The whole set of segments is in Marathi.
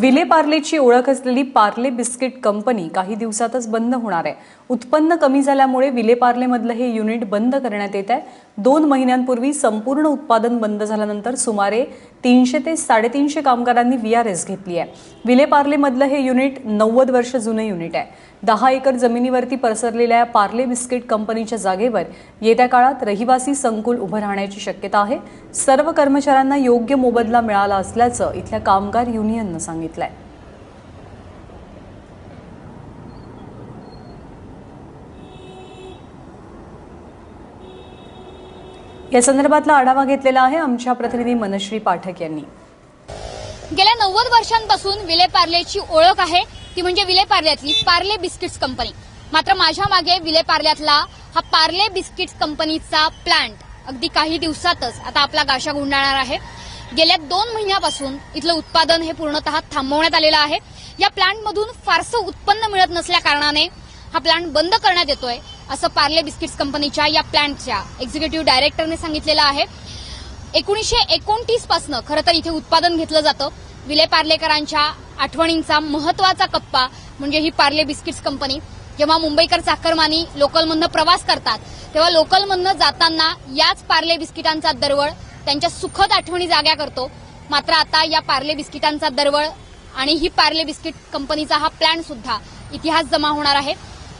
विले पार्लेची ओळख असलेली पार्ले बिस्किट कंपनी काही दिवसातच बंद होणार आहे. उत्पन्न कमी झाल्यामुळे विले पार्लेमधलं हे युनिट बंद करण्यात येत आहे. दोन महिन्यांपूर्वी संपूर्ण उत्पादन बंद झाल्यानंतर सुमारे तीनशे ते साडेतीनशे कामगारांनी वी आर एस घेतली आहे. विलेपार्लेमधलं हे युनिट नव्वद वर्ष जुनं युनिट आहे. दहा एकर जमिनीवरती पसरलेल्या या पार्ले बिस्किट कंपनीच्या जागेवर येत्या काळात रहिवासी संकुल उभं राहण्याची शक्यता आहे. सर्व कर्मचाऱ्यांना योग्य मोबदला मिळाला असल्याचं इथल्या कामगार युनियननं सांगितलं आहे या संदर्भातला आढावा घेतलेला आहे आमच्या प्रतिनिधी मनश्री पाठक यांनी. गेल्या नव्वद वर्षांपासून विले पार्लेची ओळख आहे. ती म्हणजे विले पार्ल्यातली पार्ले बिस्किट्स कंपनी. मात्र माझ्या मागे विले पार्ल्यातला हा पार्ले बिस्किट्स कंपनीचा प्लांट अगदी काही दिवसातच आता आपला गाशा गुंडाळणार आहे. गेल्या दोन महिन्यापासून इथलं उत्पादन हे पूर्णतः थांबवण्यात आलेलं आहे. या प्लांटमधून फारसं उत्पन्न मिळत नसल्या कारणाने हा प्लांट बंद करण्यात येतोय असं पार्ले बिस्किट्स कंपनीच्या या प्लांटच्या एक्झिक्युटिव्ह डायरेक्टरने सांगितलेलं आहे. एकोणीसशे एकोणतीस पासनं खरं तर इथे उत्पादन घेतलं जातं. विले पार्लेकरांच्या आठवणींचा महत्त्वाचा कप्पा म्हणजे ही पार्ले बिस्किट्स कंपनी. जेव्हा मुंबईकर चाकरमानी लोकलमधनं प्रवास करतात तेव्हा लोकलमधनं जाताना याच पार्ले बिस्किटांचा दरवळ त्यांच्या सुखद आठवणी जाग्या करतो. मात्र आता या पार्ले बिस्किटांचा दरवळ आणि ही पार्ले बिस्किट कंपनीचा हा प्लॅन सुद्धा इतिहास जमा होणार आहे.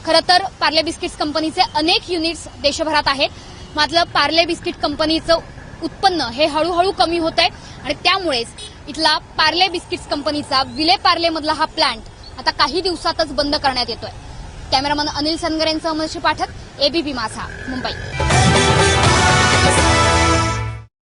खरं तर पार्ले बिस्किट्स कंपनीचे अनेक युनिट्स देशभरात आहेत. मात्र पार्ले बिस्किट कंपनीचं उत्पन्न हे हळूहळू कमी होत आहे आणि त्यामुळेच इथला पार्ले बिस्किट्स कंपनीचा विले पार्ले मधला हा प्लांट आता काही दिवसातच बंद करण्यात येतोय. कॅमेरामन अनिल सनगर यांचं मनशी पाठक एबीपी माझा मुंबई.